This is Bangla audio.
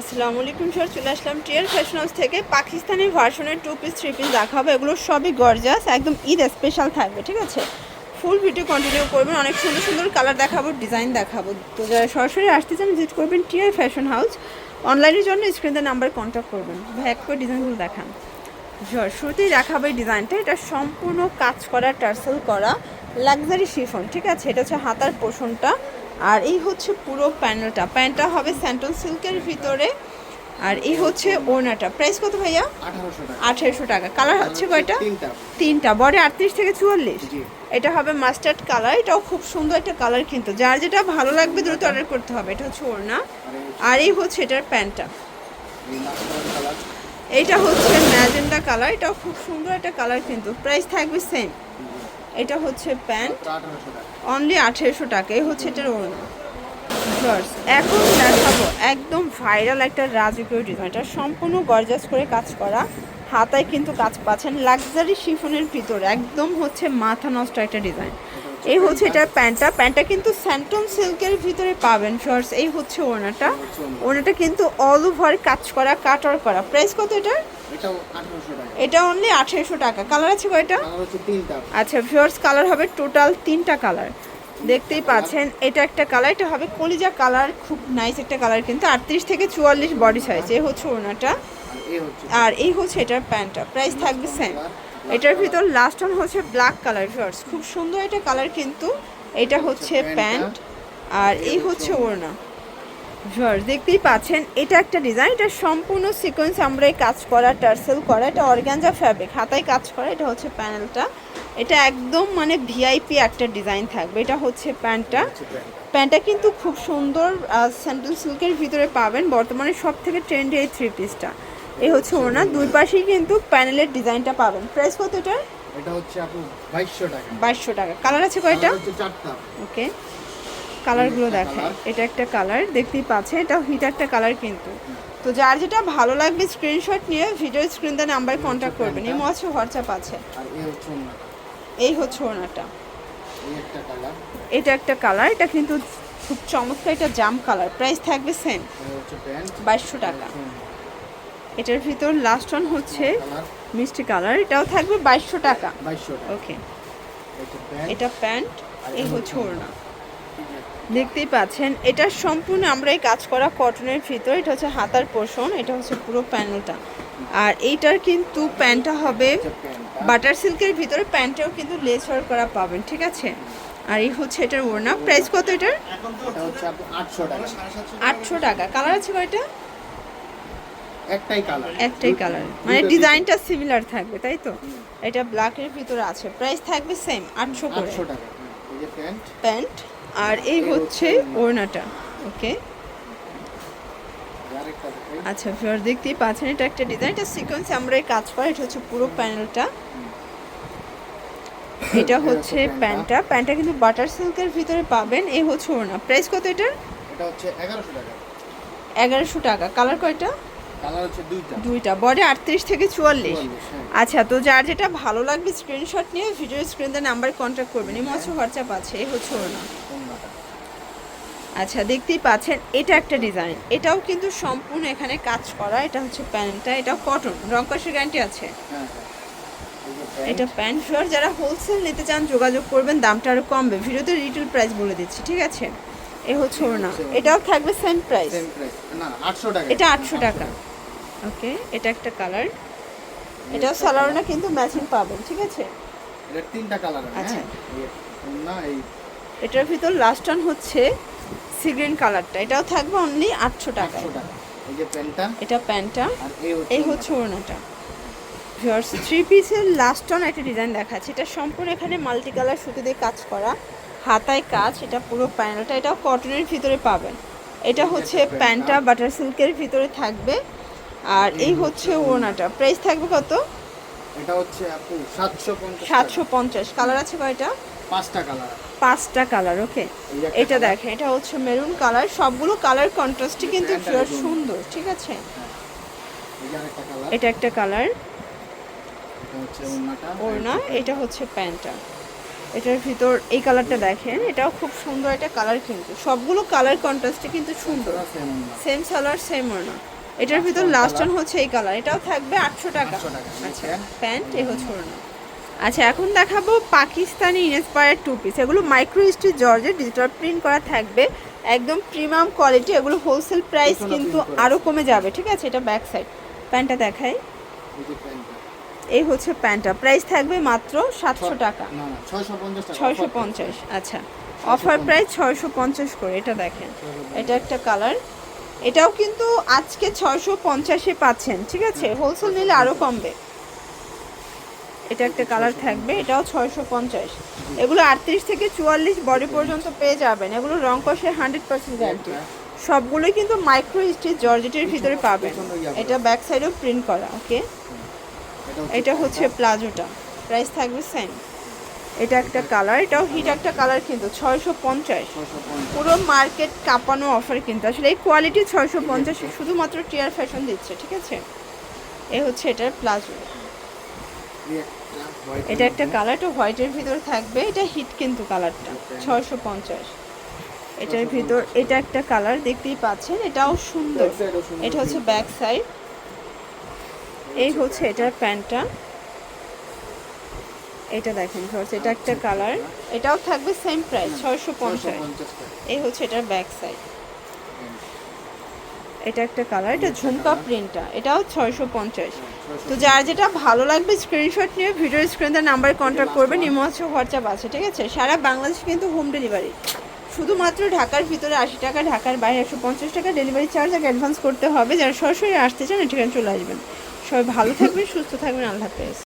আসসালামু আলাইকুম স্যার, চলে আসলাম টিয়ার ফ্যাশন হাউস থেকে। পাকিস্তানি ভার্সনের টু পিস থ্রি পিস দেখাবো। এগুলো সবই গর্জাস একদম ঈদ স্পেশাল থাকবে, ঠিক আছে? ফুল ভিডিও কন্টিনিউ করবেন, অনেক সুন্দর সুন্দর কালার দেখাবো ডিজাইন দেখাবো। তো যারা সরাসরি আসতে চান ভিজিট করবেন টিয়ার ফ্যাশন হাউস অনলাইনের জন্য স্ক্রিনে নাম্বার কন্ট্যাক্ট করবেন। ভাই এক করে ডিজাইনগুলো দেখান। জ্বর শুরুতেই দেখাবো এই ডিজাইনটা এটা সম্পূর্ণ কাজ করা, টার্সেল করা লাক্সারি শিফন ঠিক আছে? এটা হচ্ছে হাতার পোষণটা। আর এই হচ্ছে পুরো প্যানেলটা। প্যান্টটা হবে স্যান্টন সিল্কের ভিতরে আর এই হচ্ছে ওড়নাটা। প্রাইস কত ভাইয়া? আঠারোশো টাকা। কালার হচ্ছে কয়টা? তিনটা। বডি আটত্রিশ থেকে চুয়াল্লিশ। এটা হবে মাস্টার্ড কালার এটাও খুব সুন্দর একটা কালার কিন্তু। যার যেটা ভালো লাগবে দ্রুত অর্ডার করতে হবে। এটা হচ্ছে ওড়না। আর এই হচ্ছে এটার প্যান্টটা। এইটা হচ্ছে ম্যাজেন্ডা কালার এটাও খুব সুন্দর একটা কালার কিন্তু। প্রাইস থাকবে সেম এটা হচ্ছে প্যান্ট। অনলি আঠেরোশো টাকা। এই হচ্ছে এটার ওড়না। এখন দেখাবো একদম ভাইরাল একটা রাজকীয় ডিজাইন এটা সম্পূর্ণ গর্জাস করে কাজ করা। হাতায় কিন্তু কাজ পাচ্ছেন। লাক্সারি শিফনের ভিতরে একদম হচ্ছে মাথা নষ্ট একটা ডিজাইন এই হচ্ছে এটার প্যান্টটা। প্যান্টটা কিন্তু স্যান্টন সিল্কের ভিতরে পাবেন শর্টস এই হচ্ছে ওড়নাটা। ওড়নাটা কিন্তু অল ওভার কাজ করা কাটার করা। প্রাইস কত টাকা। এটা অনলি আঠেরোশো টাকা। কালার আছে কয়টা? আচ্ছা ভিউয়ার্স কালার হবে টোটাল তিনটা কালার দেখতেই পাচ্ছেন এটা একটা কালার এটা হবে কলিজা কালার খুব নাইস একটা কালার কিন্তু। আটত্রিশ থেকে চুয়াল্লিশ বডি সাইজ এই হচ্ছে ওনাটা আর আর এই হচ্ছে এটার প্যান্টটা। প্রাইস থাকবে সেম এটার ভিতর লাস্ট ওয়ান হচ্ছে ব্ল্যাক কালার ভিউয়ার্স খুব সুন্দর এটা কালার কিন্তু এটা হচ্ছে প্যান্ট আর এই হচ্ছে ওড়না। ভিউয়ার্স দেখতেই পাচ্ছেন এটা একটা ডিজাইন এটা সম্পূর্ণ সিকোয়েন্স আমরা এই কাজ করা টার্সেল করা এটা অর্গ্যানজা ফ্যাব্রিক হাতায় কাজ করা এটা হচ্ছে প্যানেলটা এটা একদম মানে ভিআইপি একটা ডিজাইন থাকবে এটা হচ্ছে প্যান্টটা প্যান্টটা কিন্তু খুব সুন্দর স্যান্ডেল সিল্কের ভিতরে পাবেন বর্তমানে সব থেকে ট্রেন্ডি এই থ্রি পিসটা এই হচ্ছে ওনা দুই পাশেই কিন্তু প্যানেলের ডিজাইনটা পাবেন। প্রাইস কত এটার? এটা হচ্ছে আপু বাইশশো টাকা। বাইশশো টাকা। কালার আছে কয়টা? হচ্ছে চারটা। ওকে। কালারগুলো দেখায় এটা একটা কালার দেখতেই পাচ্ছেন। এটা হিট একটা কালার কিন্তু। তো যার যেটা ভালো লাগবে স্ক্রিনশট নিয়ে ভিডিও স্ক্রিন দিয়ে নাম্বার কন্ট্যাক্ট করবেন। এই আছে হোয়াটসঅ্যাপ আছে। আর এ হচ্ছে এই হচ্ছে ওনাটা এই একটা কালার। এটা একটা কালার। এটা কিন্তু খুব চমৎকার এটা জাম কালার। প্রাইস থাকবে সেম এটা বাইশশো টাকা। এটার ভিতর লাস্ট ওয়ান হচ্ছে মিষ্টি কালার। এটাও থাকবে বাইশশো টাকা। ওকে এটা প্যান্ট। এই হচ্ছে ওড়না। দেখতেই পাচ্ছেন এটা সম্পূর্ণ আমরা এই কাজ করা কটনের ভিতর। এটা হচ্ছে হাতার পোষণ এটা হচ্ছে পুরো প্যানেলটা আর এইটার কিন্তু প্যান্টটা হবে বাটার সিল্কের ভিতরে প্যান্টটাও কিন্তু লেস ওয়ার্ক করা পাবেন ঠিক আছে? আর এই হচ্ছে এটার ওড়না। প্রাইস কত এটার? আটশো টাকা। কালার আছে কয়টা? একটাই কালার একটাই কালার মানে ডিজাইনটা সিমিলার থাকবে তাই তো? এটা ব্ল্যাকের ভিতরে আছে। প্রাইস থাকবে সেম আটশো করে। টাকা। এই যে প্যান্ট। প্যান্ট আর এই হচ্ছে ওড়নাটা। ওকে আচ্ছা ভিউয়ার দেখতেই পাচ্ছেন এটা একটা ডিজাইন এটা সিকোয়েন্স আমরা এই কাজ করা এটা হচ্ছে পুরো প্যানেলটা এটা হচ্ছে প্যান্টটা। প্যান্টটা। কিন্তু বাটার সিল্কের ভিতরে পাবেন। এই হচ্ছে ওড়না। প্রাইস কত এটার? এটা হচ্ছে এগারোশো টাকা। এগারোশো টাকা। কালার কয়টা? কালার হচ্ছে দুইটা। দুইটা। বডি আটত্রিশ থেকে চুয়াল্লিশ। চুয়াল্লিশ, হ্যাঁ। আচ্ছা তো যার যেটা ভালো লাগবে স্ক্রিনশট নিয়ে ভিডিও স্ক্রিনে নাম্বার কন্ট্যাক্ট করবেন এই হচ্ছে হোয়াটসঅ্যাপ আছে এই হচ্ছে ওড়না অন্যটা। আচ্ছা দেখতেই পাচ্ছেন এটা একটা ডিজাইন এটাও কিন্তু সম্পূর্ণ এখানে কাজ করা। এটা হচ্ছে প্যান্টটা এটাও কটন রং কষের গ্যারান্টি আছে। হ্যাঁ, হ্যাঁ। এটা প্যান্ট ফ্লোর যারা হোলসেল নিতে চান যোগাযোগ করবেন দামটা আরও কমবে। ভিডিওতে রিটেল প্রাইস বলে দিচ্ছি ঠিক আছে? এ হচ্ছে ওড়না এটাও থাকবে সেম প্রাইস same price। না, 800 টাকা। এটা আটশো টাকা। ওকে এটা একটা কালার। এটাও সালোয়ারটা কিন্তু ম্যাচিং পাবেন ঠিক আছে? এটা তিনটা কালার আচ্ছা। না এই এটার ভিতর লাস্ট ওয়ান হচ্ছে সি গ্রিন কালারটা। এটাও থাকবে অনলি আটশো টাকায়। 800 টাকা। এই যে প্যান্টটা। এটা প্যান্টটা। আর এই হচ্ছে এই হচ্ছে ওড়নাটা। ভিউয়ার্স থ্রি পিসের লাস্ট অন একটা ডিজাইন দেখাচ্ছে। এটা সম্পূর্ণ এখানে মাল্টি কালার সুতো দিয়ে কাজ করা। হাতায় কাজ এটা পুরো প্যানেলটা এটাও কটনের ভিতরে পাবেন। এটা হচ্ছে প্যান্টটা। বাটার সিল্কের ভিতরে থাকবে। আর এই হচ্ছে ওড়নাটা। প্রাইস থাকবে কত? এটা হচ্ছে আপু 750 সাতশো পঞ্চাশ। কালার আছে কয়টা? পাঁচটা কালার পাঁচটা কালার ওকে এটা। দেখেন এটা হচ্ছে মেরুন কালার সবগুলো কালার কন্ট্রাস্টই কিন্তু। সুন্দর ঠিক আছে? এই যে আরেকটা কালার এটা একটা কালার এটা হচ্ছে ওন্নাটা ওড়না এটা হচ্ছে প্যান্টটা। এটার ভিতর এই কালারটা দেখেন এটাও খুব সুন্দর একটা কালার কিন্তু। সবগুলো কালার কন্ট্রাস্টে কিন্তু সুন্দর। সেম না সেম ওড়না। এটার ভিতর লাস্ট অন হচ্ছে এই কালার এটাও থাকবে আটশো টাকা। 800 টাকা। আচ্ছা। প্যান্ট? এ হচ্ছে ওড়না। আচ্ছা এখন দেখাবো পাকিস্তানি ইনস্পায়ার টু পিস এগুলো মাইক্রো স্টিচ জর্জে ডিজিটাল প্রিন্ট করা থাকবে। একদম প্রিমিয়াম কোয়ালিটি এগুলো হোলসেল প্রাইস কিন্তু আরও কমে যাবে। ঠিক আছে এটা ব্যাক সাইড প্যান্টটা দেখাই। এই হচ্ছে প্যান্টটা। প্রাইস থাকবে মাত্র সাতশো টাকা। না না 650 টাকা। ছয়শো পঞ্চাশ আচ্ছা। অফার প্রাইস ছয়শো পঞ্চাশ করে এটা দেখেন। এটা একটা কালার এটাও কিন্তু আজকে ছয়শো পঞ্চাশে পাচ্ছেন ঠিক আছে? হোলসেল নিলে আরও কমবে। এটা একটা কালার থাকবে এটাও ছয়শো পঞ্চাশ। এগুলো আটত্রিশ থেকে চুয়াল্লিশ বডি পর্যন্ত পেয়ে যাবেন। এগুলো রং কষে হান্ড্রেড পার্সেন্ট গ্যারান্টি সবগুলোই কিন্তু মাইক্রো স্টিচ জর্জেটের ভিতরে পাবেন। এটা ব্যাক সাইডেও প্রিন্ট করা ওকে এটা হচ্ছে প্লাজোটা প্রাইস থাকবে সেম এটা একটা কালার এটাও হিট একটা কালার কিন্তু ছয়শো পঞ্চাশ। পুরো মার্কেট কাঁপানো অফার কিন্তু। আসলে এই কোয়ালিটি ছয়শো পঞ্চাশ শুধুমাত্র টিয়ার ফ্যাশন দিচ্ছে ঠিক আছে? এ হচ্ছে এটার প্লাজো এটা একটা কালার এটা হোয়াইটের ভিতর থাকবে এটা হিট কিন্তু কালারটা ছয়শো পঞ্চাশ। এটার ভিতর এটা একটা কালার দেখতেই পাচ্ছেন এটাও সুন্দর। এটা হচ্ছে ব্যাক সাইড এই হচ্ছে এটার প্যান্টটা। এটা দেখেন ভিউয়ার্স, এটা একটা কালার। এটাও থাকবে সেম প্রাইস ছয়শো পঞ্চাশ। 650 এই হচ্ছে এটার ব্যাক সাইড এটা একটা কালার এটা ঝুমকা প্রিন্টটা এটাও ছয়শো পঞ্চাশ। তো যার যেটা ভালো লাগবে স্ক্রিনশট নিয়ে ভিডিও স্ক্রিনে নাম্বারে কন্ট্যাক্ট করবেন ইমো আছে হোয়াটসঅ্যাপ আছে ঠিক আছে? সারা বাংলাদেশে কিন্তু হোম ডেলিভারি শুধুমাত্র ঢাকার ভিতরে আশি টাকা ঢাকার বাইরে একশো পঞ্চাশ টাকা ডেলিভারি চার্জ আগে অ্যাডভান্স করতে হবে। যারা সরাসরি আসতে চান ঠিকানা চলে আসবেন। সবাই ভালো থাকবেন সুস্থ থাকবেন আল্লাহ হাফেজ।